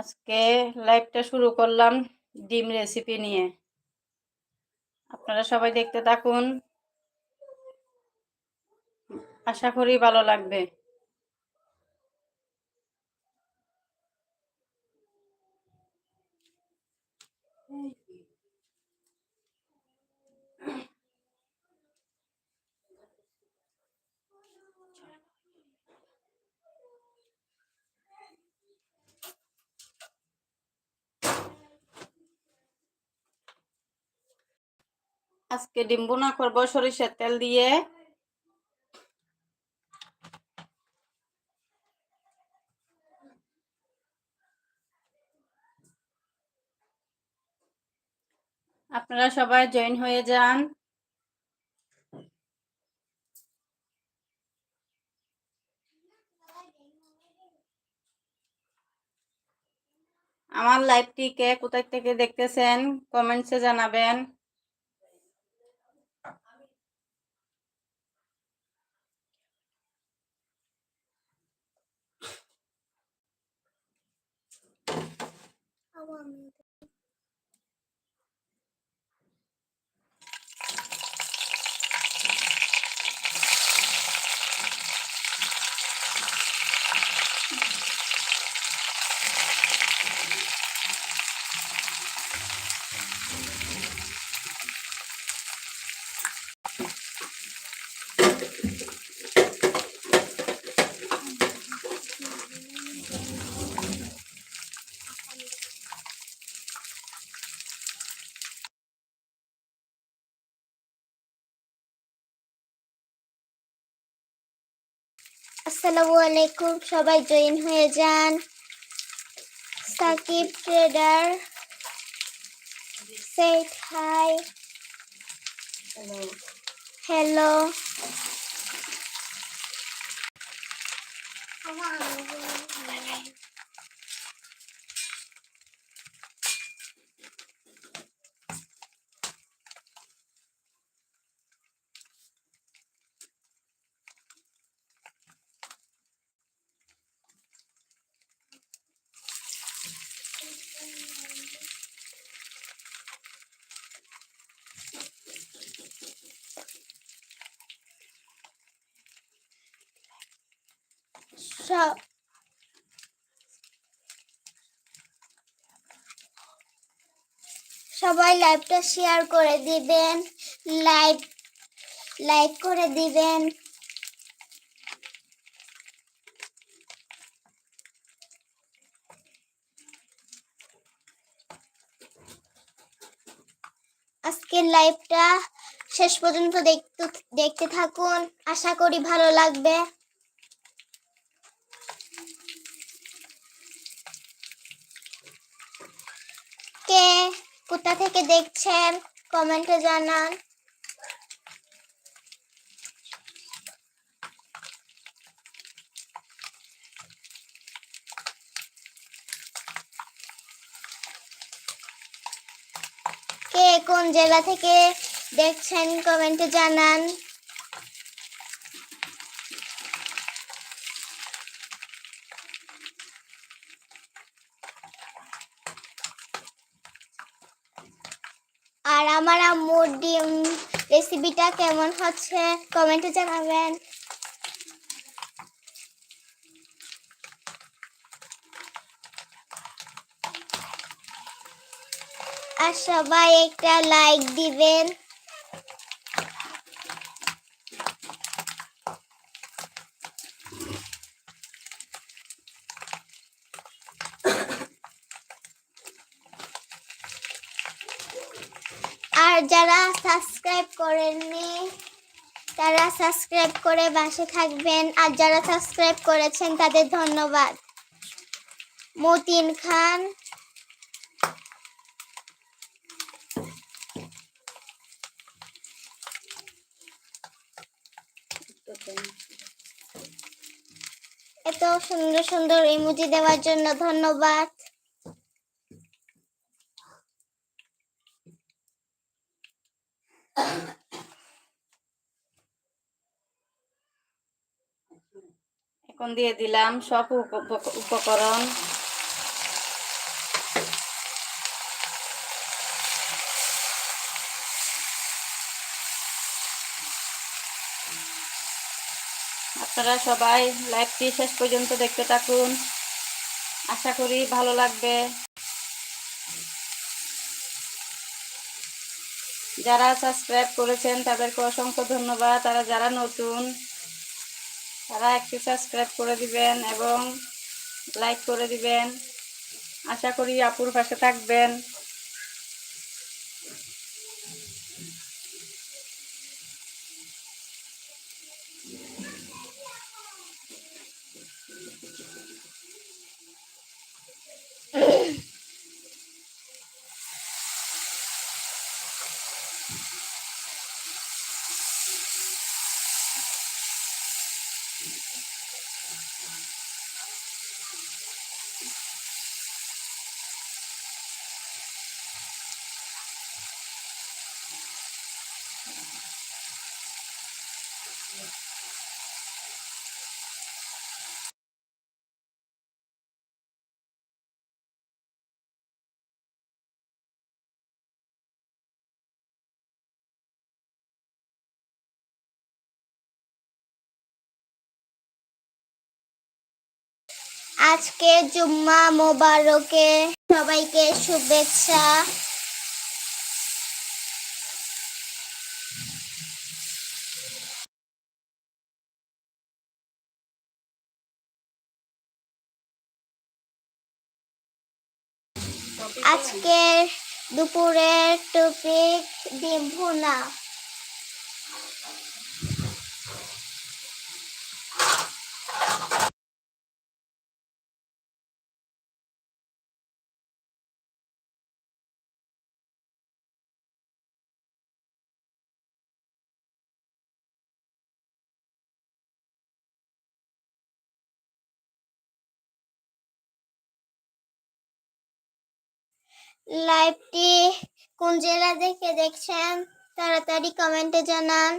আজকে লাইভটা শুরু করলাম ডিম রেসিপি নিয়ে। আপনারা সবাই দেখতে থাকুন। আশা করি ভালো লাগবে। আজকে ডিম বোনা করব, সরিষার তেল দিয়ে। আপনারা সবাই জয়েন হয়ে যান। আমার লাইভটি কে কোথায় থেকে দেখতেছেন, কমেন্টসে জানাবেন। খাবো আমি আসসালামু আলাইকুম সবাই জয়েন হয়ে যান। Sakib trader set high. Hello সব সবাই লাইভটা শেয়ার করে দিবেন। লাইক লাইক করে দিবেন। আজকের লাইভটা শেষ পর্যন্ত দেখতে দেখতে থাকুন। আশা করি ভালো লাগবে। কে কোথা থেকে দেখছেন? কমেন্টে জানান। কে কোন জেলা থেকে দেখছেন? কমেন্টে জানান। আর আমার আম্মুর ডিম রেসিপিটা কেমন হচ্ছে কমেন্টে জানাবেন। আর সবাই একটা লাইক দিবেন আর যারা সাবস্ক্রাইব করেননি, তারা সাবস্ক্রাইব করে বাসে থাকবেন। আর যারা সাবস্ক্রাইব করেছেন, তাদের ধন্যবাদ। মতিন খান। এত সুন্দর সুন্দর ইমোজি দেওয়ার জন্য ধন্যবাদ। এখন দিয়ে দিলাম, সব উপকরণ। আপনারা সবাই লাইভটি শেষ পর্যন্ত দেখতে থাকুন। আশা করি ভালো লাগবে। যারা সাবস্ক্রাইব করেছেন, তাদেরকে অসংখ্য ধন্যবাদ। তারা যারা নতুন তারা একটু সাবস্ক্রাইব করে দিবেন এবং লাইক করে দিবেন। আশা করি আপুর পাশে থাকবেন। আজকে জুম্মা মোবারকে সবাইকে শুভেচ্ছা। আজকের দুপুরের টপিক ডিম ভুনা লাইভটি কোন জেলা দেখে দেখছেন, তাড়াতাড়ি কমেন্টে জানান।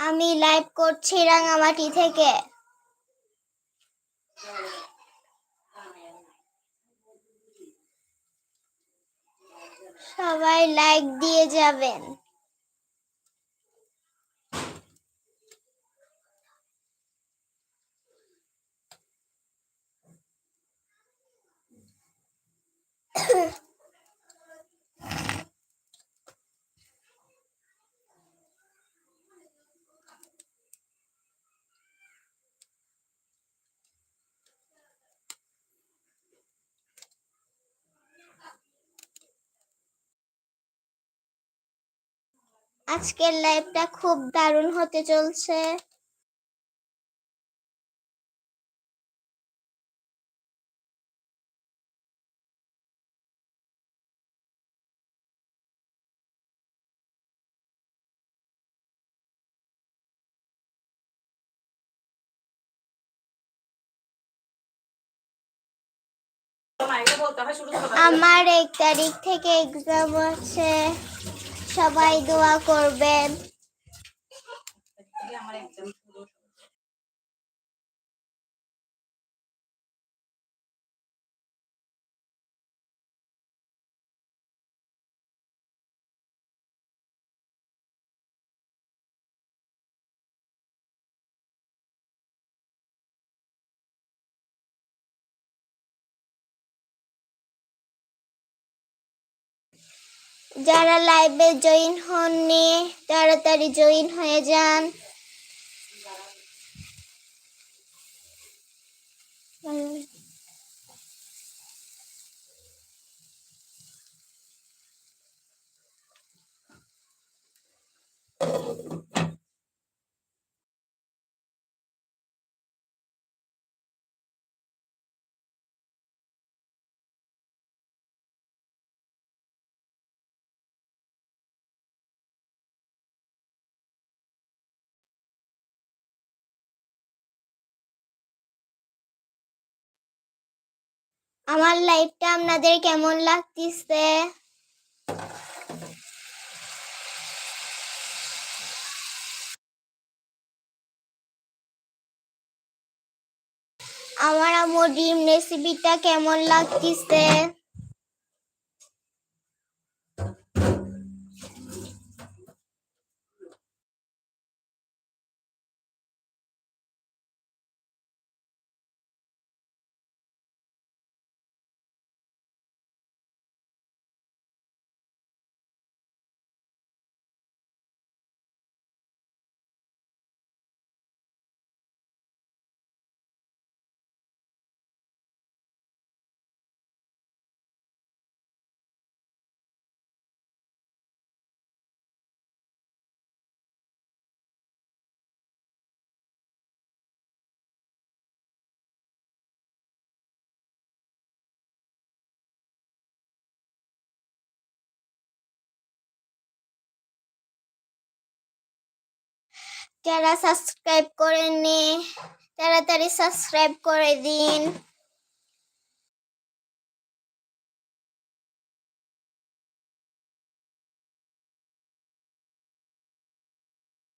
আমি লাইভ করছি রাঙামাটি থেকে। সবাই লাইক দিয়ে যাবেন। আজকের লাইভটা খুব দারুণ হতে চলছে। আমার এক তারিখ থেকে এক্সাম আছে। সবাই দোয়া করবেন। যারা লাইভে জয়েন হননি তাড়াতাড়ি জয়েন হয়ে যান। আমার লাইফটা আপনাদের কেমন লাগতেছে? আমার আমার ডিম রেসিপিটা কেমন লাগতেছে? যারা সাবস্ক্রাইব করেননি তাড়াতাড়ি সাবস্ক্রাইব করে দিন।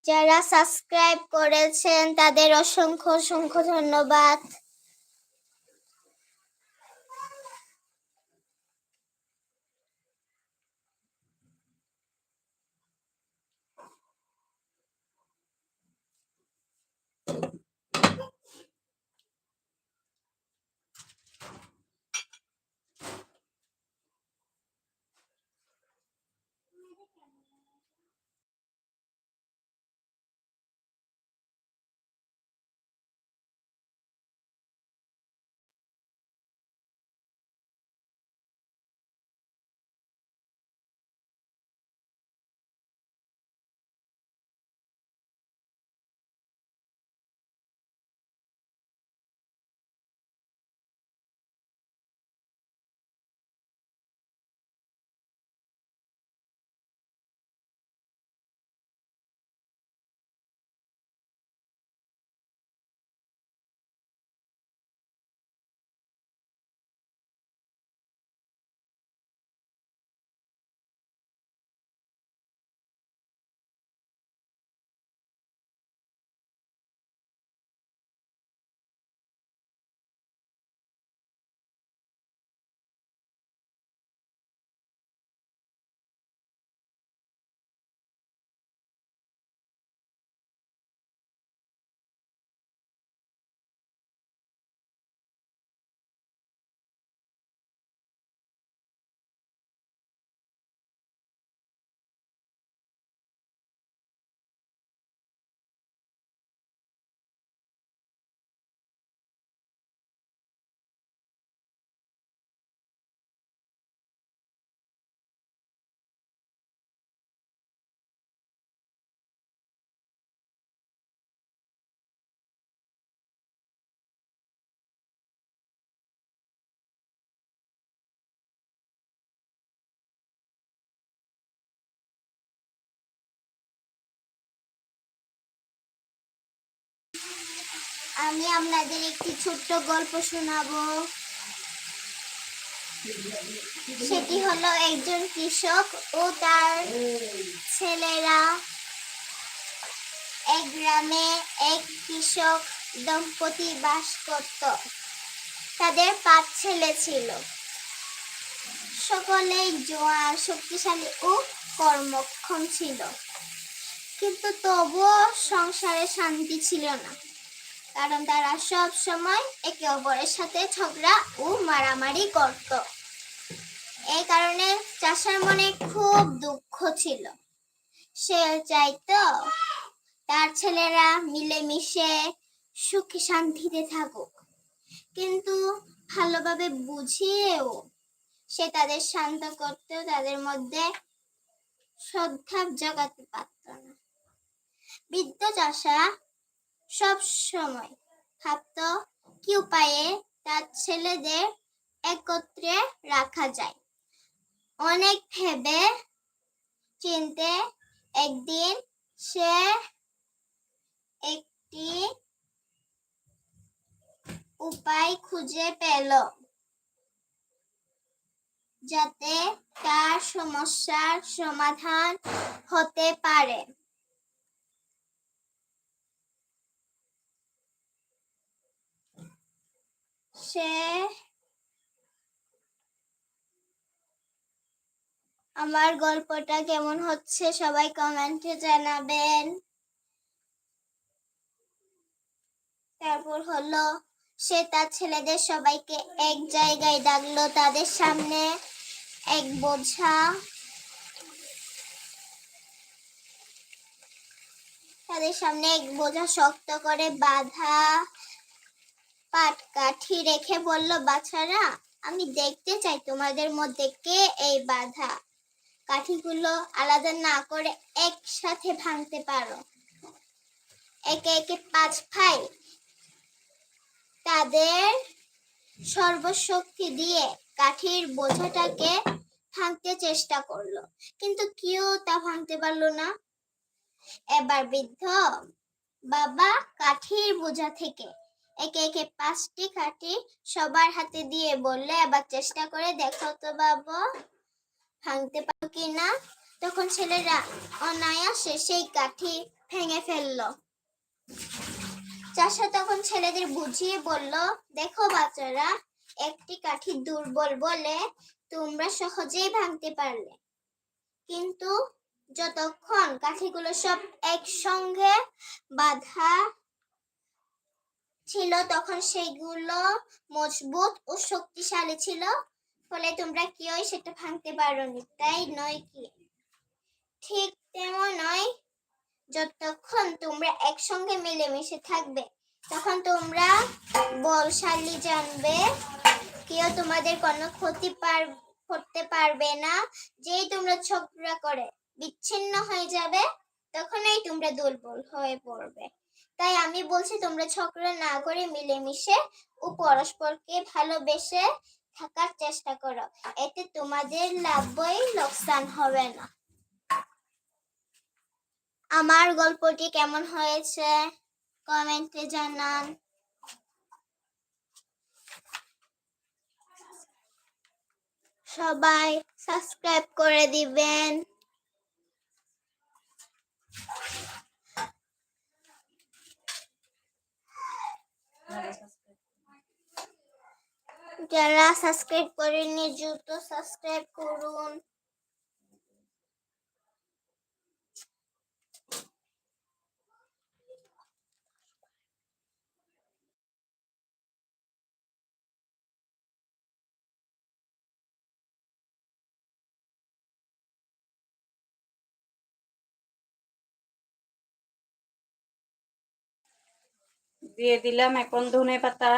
যারা সাবস্ক্রাইব করেছেন তাদের অসংখ্য অসংখ্য ধন্যবাদ। আমি আপনাদের একটি ছোট্ট গল্প শোনাবো। সেটি হলো একজন কৃষক ও তার ছেলেরা। এক গ্রামে এক কৃষক দম্পতি বাস করত। তাদের পাঁচ ছেলে ছিল। সকলেই জোয়ান, শক্তিশালী ও কর্মক্ষম ছিল। কিন্তু তবুও সংসারে শান্তি ছিল না। কারণ তারা সব সময় একে অপরের সাথে ঝগড়া ও মারামারি করত। এই কারণে চাষার মনে খুব দুঃখ ছিল। সে চাইতো তার ছেলেরা মিলেমিশে সুখে শান্তিতে থাকুক। কিন্তু ভালোভাবে বুঝিয়েও সে তাদের শান্ত করতেও তাদের মধ্যে শ্রদ্ধা জগাতে পারত না। বৃদ্ধ চাষা সব সময়। ভাবত কি উপায়ে? তার ছেলেদের একত্রে রাখা যায়। অনেক ভেবে চিনতে একদিন সে একটি উপায় খুঁজে পেল যাতে তার সমস্যার সমাধান হতে পারে। সে আমার গল্পটা কেমন হচ্ছে সবাই কমেন্টে জানাবেন। তারপর হলো, সে তার ছেলেদের সবাইকে এক জায়গায় ডাকলো তাদের সামনে, এক বোঝা। তাদের সামনে এক বোঝা শক্ত করে বাঁধা। পাটকাঠি রেখে বলল বাচ্চারা আমি দেখতে চাই তোমাদের মধ্যে কে এই বাধা কাঠিগুলো। আলাদা না করে একসাথে ভাঙতে পারো। একে একে পাঁচ ভাই তাদের সর্বশক্তি দিয়ে কাঠির বোঝাটাকে ভাঙতে চেষ্টা করল। কিন্তু কেউ তা ভাঙতে পারল না। এবার বৃদ্ধ বাবা কাঠির বোঝা থেকে একে একে পাঁচটি কাঠি সবার হাতে দিয়ে বললে আবার চেষ্টা করে দেখো তো বাবা, ভাঙতে পারো কি না? তখন ছেলেরা অনায়াসে সেই কাঠি ভেঙে ফেলল। চাষা তখন ছেলেদের বুঝিয়ে বলল, দেখো বাচ্চারা, একটি কাঠি দুর্বল বলে তোমরা সহজেই ভাঙতে পারলে। কিন্তু যতক্ষণ কাঠিগুলো সব একসঙ্গে বাঁধা ছিল, তখন সেগুলো মজবুত ও শক্তিশালী ছিল, ফলে তোমরা কেউই সেটা ভাঙতে পারোনি, তাই নয় কি? ঠিক তেমন নয়, যতক্ষণ তোমরা একসঙ্গে মিলেমিশে থাকবে, তখন তোমরা বলশালী জানবে, কেউ তোমাদের কোনো ক্ষতি পার, করতে পারবে না, যেই তোমরা ঝগড়া করে, বিচ্ছিন্ন হয়ে যাবে, তখনই তোমরা দুর্বল হয়ে পড়বে। তাই আমি বলছি, তোমরা ঝগড়া না করে মিলেমিশে ও পরস্পরকে ভালোবেসে থাকার চেষ্টা করো। এতে তোমাদের লাভই লোকসান হবে না। আমার গল্পটি কেমন হয়েছে? কমেন্টে জানান। সবাই সাবস্ক্রাইব করে দিবেন। যারা সাবস্ক্রাইব করেননি দ্রুত সাবস্ক্রাইব করুন। দিয়ে দিলাম এখন ধনে পাতা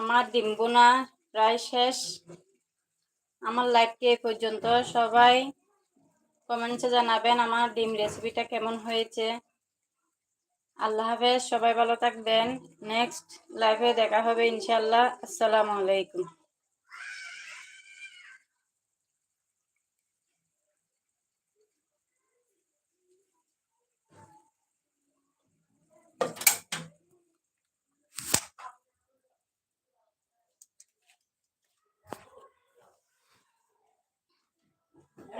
আমার ডিম বোনা প্রায় শেষ। আমার লাইভটি এ পর্যন্ত সবাই কমেন্টসে জানাবেন আমার ডিম রেসিপিটা কেমন হয়েছে। আল্লাহ হাফেজ, সবাই ভালো থাকবেন। নেক্সট লাইভে দেখা হবে ইনশাল্লাহ আসসালামু আলাইকুম।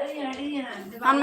আমি